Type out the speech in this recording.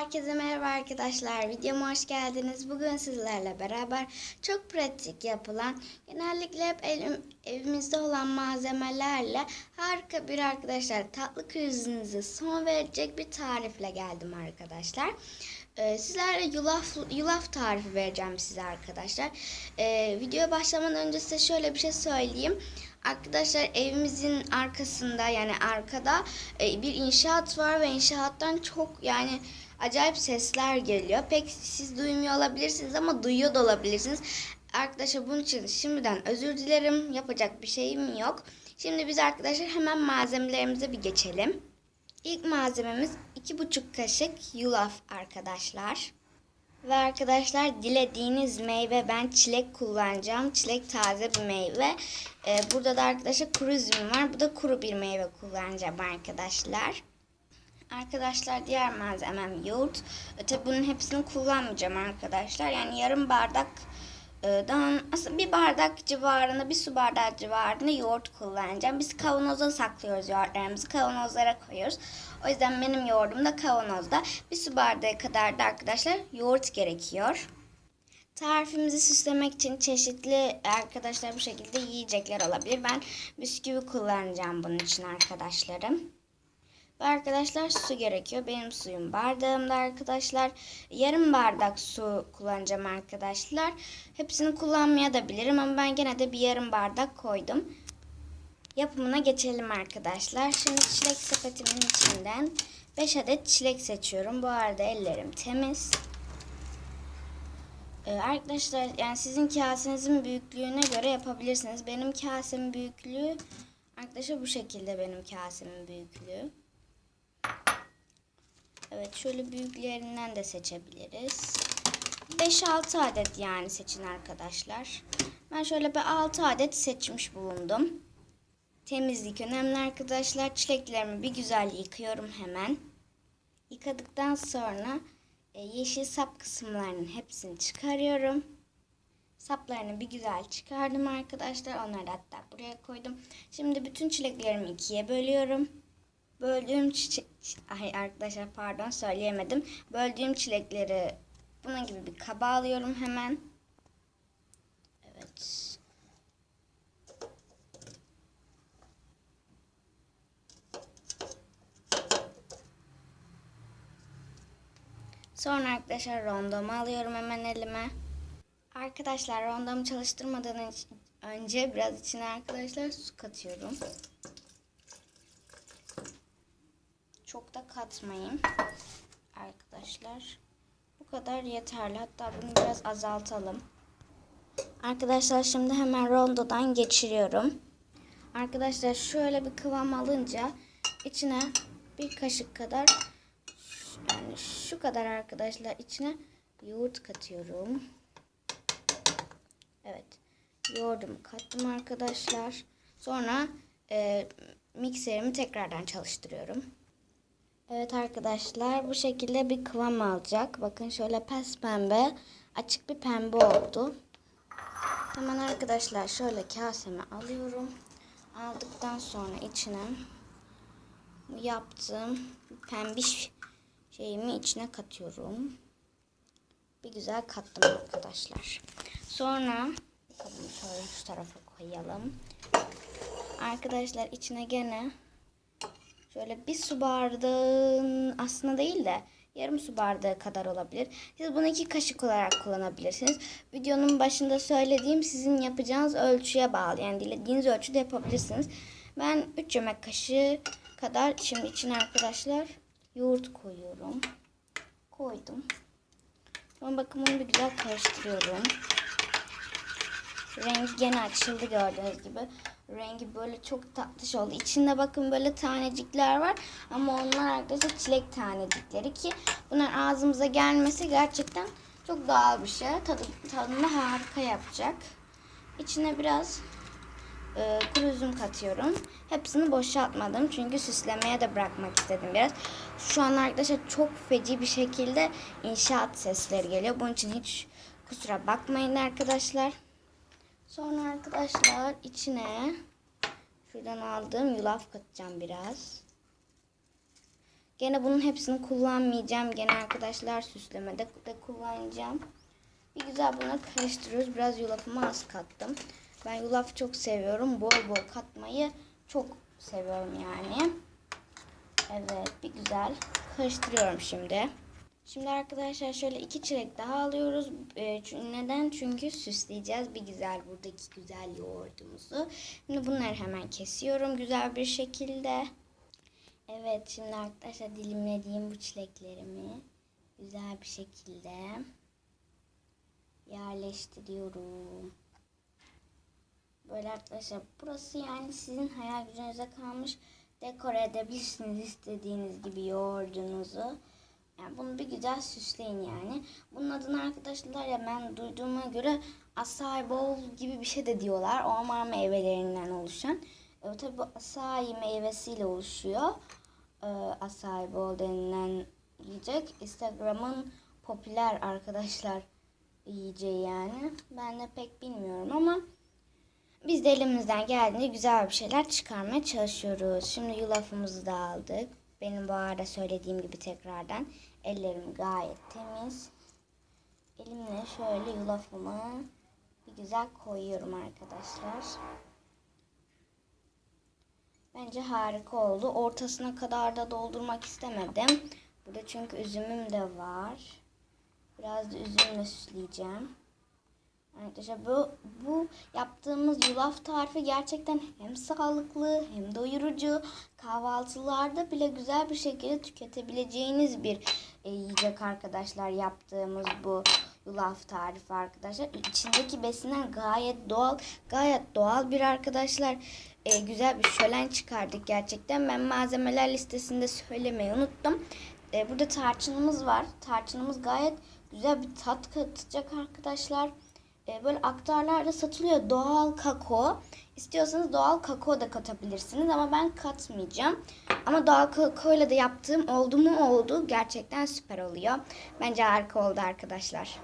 Herkese merhaba arkadaşlar. Videoma hoş geldiniz. Bugün sizlerle beraber çok pratik yapılan, genellikle hep elim, evimizde olan malzemelerle harika bir arkadaşlar tatlı krizinize son verecek bir tarifle geldim arkadaşlar. Ee, sizlerle yulaf, yulaf tarifi vereceğim size arkadaşlar. Ee, videoya başlamadan önce size şöyle bir şey söyleyeyim. Arkadaşlar evimizin arkasında yani arkada e, bir inşaat var ve inşaattan çok yani acayip sesler geliyor. Pek siz duymuyor olabilirsiniz ama duyuyor da olabilirsiniz. Arkadaşlar bunun için şimdiden özür dilerim. Yapacak bir şeyim yok. Şimdi biz arkadaşlar hemen malzemelerimize bir geçelim. İlk malzememiz 2,5 kaşık yulaf arkadaşlar. Ve arkadaşlar dilediğiniz meyve ben çilek kullanacağım. Çilek taze bir meyve. Ee, burada da arkadaşlar kuru üzüm var. Bu da kuru bir meyve kullanacağım arkadaşlar. Arkadaşlar diğer malzemem yoğurt. E, tabi bunun hepsini kullanmayacağım arkadaşlar. Yani yarım bardak e, dan aslında bir bardak civarında bir su bardağı civarında yoğurt kullanacağım. Biz kavanoza saklıyoruz yoğurtlarımızı. Kavanozlara koyuyoruz. O yüzden benim yoğurdum da kavanozda. Bir su bardağı kadar da arkadaşlar yoğurt gerekiyor. Tarifimizi süslemek için çeşitli arkadaşlar bu şekilde yiyecekler olabilir. Ben bisküvi kullanacağım bunun için arkadaşlarım. Ve arkadaşlar su gerekiyor. Benim suyum bardağımda arkadaşlar. Yarım bardak su kullanacağım arkadaşlar. Hepsini kullanmaya da bilirim ama ben gene de bir yarım bardak koydum. Yapımına geçelim arkadaşlar. Şimdi çilek sepetimin içinden 5 adet çilek seçiyorum. Bu arada ellerim temiz. Ee, arkadaşlar yani sizin kasenizin büyüklüğüne göre yapabilirsiniz. Benim kasemin büyüklüğü arkadaşlar bu şekilde benim kasemin büyüklüğü. Evet şöyle büyüklerinden de seçebiliriz. 5-6 adet yani seçin arkadaşlar. Ben şöyle bir 6 adet seçmiş bulundum. Temizlik önemli arkadaşlar. Çileklerimi bir güzel yıkıyorum hemen. Yıkadıktan sonra e, yeşil sap kısımlarının hepsini çıkarıyorum. Saplarını bir güzel çıkardım arkadaşlar. Onları hatta buraya koydum. Şimdi bütün çileklerimi ikiye bölüyorum. Böldüğüm çiçek... Ay arkadaşlar pardon söyleyemedim. Böldüğüm çilekleri bunun gibi bir kaba alıyorum hemen. Evet. Sonra arkadaşlar rondomu alıyorum hemen elime. Arkadaşlar rondomu çalıştırmadan önce biraz içine arkadaşlar su katıyorum. Çok da katmayın. Arkadaşlar. Bu kadar yeterli. Hatta bunu biraz azaltalım. Arkadaşlar şimdi hemen rondodan geçiriyorum. Arkadaşlar şöyle bir kıvam alınca içine bir kaşık kadar yani şu kadar arkadaşlar içine yoğurt katıyorum. Evet. Yoğurdumu kattım arkadaşlar. Sonra e, mikserimi tekrardan çalıştırıyorum. Evet arkadaşlar bu şekilde bir kıvam alacak. Bakın şöyle pes pembe açık bir pembe oldu. Hemen arkadaşlar şöyle kasemi alıyorum. Aldıktan sonra içine yaptığım pembiş şeyimi içine katıyorum. Bir güzel kattım arkadaşlar. Sonra bakalım şöyle şu tarafa koyalım. Arkadaşlar içine gene Şöyle bir su bardağın aslında değil de yarım su bardağı kadar olabilir. Siz bunu iki kaşık olarak kullanabilirsiniz. Videonun başında söylediğim sizin yapacağınız ölçüye bağlı. Yani dilediğiniz ölçüde yapabilirsiniz. Ben 3 yemek kaşığı kadar şimdi içine arkadaşlar yoğurt koyuyorum. Koydum. Sonra bakın bunu bir güzel karıştırıyorum. Rengi gene açıldı gördüğünüz gibi. Rengi böyle çok tatlış oldu. İçinde bakın böyle tanecikler var. Ama onlar arkadaşlar çilek tanecikleri ki bunlar ağzımıza gelmesi gerçekten çok doğal bir şey. Tadı, tadını harika yapacak. İçine biraz e, kuru üzüm katıyorum. Hepsini boşaltmadım. Çünkü süslemeye de bırakmak istedim biraz. Şu an arkadaşlar çok feci bir şekilde inşaat sesleri geliyor. Bunun için hiç kusura bakmayın arkadaşlar. Sonra arkadaşlar içine şuradan aldığım yulaf katacağım biraz. Gene bunun hepsini kullanmayacağım. Gene arkadaşlar süslemede de kullanacağım. Bir güzel bunu karıştırıyoruz. Biraz yulafımı az kattım. Ben yulaf çok seviyorum. Bol bol katmayı çok seviyorum yani. Evet bir güzel karıştırıyorum şimdi. Şimdi arkadaşlar şöyle iki çilek daha alıyoruz. Ee, neden? Çünkü süsleyeceğiz bir güzel buradaki güzel yoğurdumuzu. Şimdi bunları hemen kesiyorum güzel bir şekilde. Evet şimdi arkadaşlar dilimlediğim bu çileklerimi güzel bir şekilde yerleştiriyorum. Böyle arkadaşlar burası yani sizin hayal gücünüze kalmış. Dekore edebilirsiniz istediğiniz gibi yoğurdunuzu. Yani bunu bir güzel süsleyin yani. Bunun adını arkadaşlar ya ben duyduğuma göre acai bowl gibi bir şey de diyorlar. O ama meyvelerinden oluşan. E, tabii bu acai meyvesiyle oluşuyor. E, acai bowl denilen yiyecek. Instagram'ın popüler arkadaşlar yiyeceği yani. Ben de pek bilmiyorum ama biz de elimizden geldiğince güzel bir şeyler çıkarmaya çalışıyoruz. Şimdi yulafımızı da aldık. Benim bu arada söylediğim gibi tekrardan ellerim gayet temiz. Elimle şöyle yulafımı bir güzel koyuyorum arkadaşlar. Bence harika oldu. Ortasına kadar da doldurmak istemedim. Burada çünkü üzümüm de var. Biraz da üzümle süsleyeceğim. Arkadaşlar bu, bu yaptığımız yulaf tarifi gerçekten hem sağlıklı hem doyurucu. Kahvaltılarda bile güzel bir şekilde tüketebileceğiniz bir e, yiyecek arkadaşlar yaptığımız bu yulaf tarifi arkadaşlar. İçindeki besinler gayet doğal, gayet doğal bir arkadaşlar. E, güzel bir şölen çıkardık gerçekten. Ben malzemeler listesinde söylemeyi unuttum. E, burada tarçınımız var. Tarçınımız gayet güzel bir tat katacak arkadaşlar. E, böyle aktarlarda satılıyor doğal kakao. İstiyorsanız doğal kakao da katabilirsiniz ama ben katmayacağım. Ama doğal kakao ile de yaptığım oldu mu oldu. Gerçekten süper oluyor. Bence harika oldu arkadaşlar.